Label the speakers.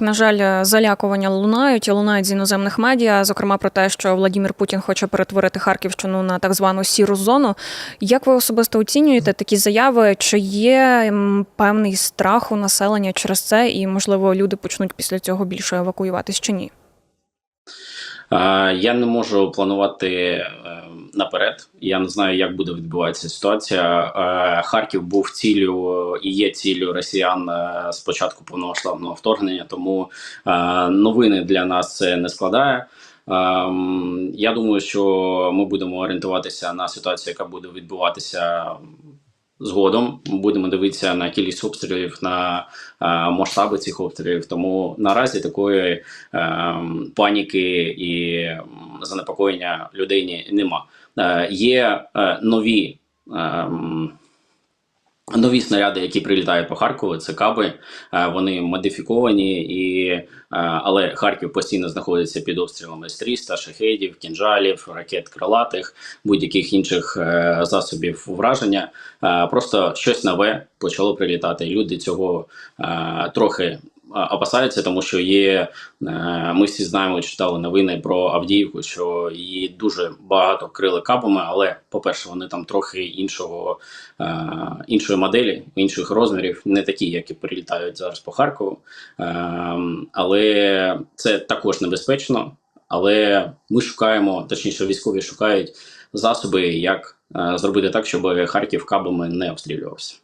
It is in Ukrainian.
Speaker 1: На жаль, залякування лунають і лунають з іноземних медіа, зокрема про те, що Владимир Путін хоче перетворити Харківщину на так звану сіру зону. Як ви особисто оцінюєте такі заяви? Чи є певний страх у населення через це, і можливо люди почнуть після цього більше евакуюватись чи ні?
Speaker 2: Е, Я не можу планувати е, наперед. Я не знаю, як буде відбуватися ситуація. Е, Харків був ціллю і є ціллю росіян з початку повномасштабного вторгнення, тому новини для нас це не складає. Я думаю, що ми будемо орієнтуватися на ситуацію, яка буде відбуватися згодом. Будемо дивитися на кількість обстрілів, на е, масштаби цих обстрілів. Тому наразі такої е, паніки і занепокоєння людей нема. Е, є е, нові. ем, Нові снаряди, які прилітають по Харкову, це каби. Е, Вони модифіковані, і, е, але Харків постійно знаходиться під обстрілами С-300, шахедів, кінжалів, ракет крилатих, будь-яких інших е, засобів враження. Просто щось нове почало прилітати. Люди цього трохи опасаються, тому що є. е, Ми всі знаємо, читали новини про Авдіївку, що її дуже багато крили кабами, але, по-перше, вони там трохи іншого, е, іншої моделі, інших розмірів, не такі, які прилітають зараз по Харкову. Е, Але це також небезпечно. Але ми шукаємо, точніше, військові шукають засоби, як зробити так, щоб Харків кабами не обстрілювався.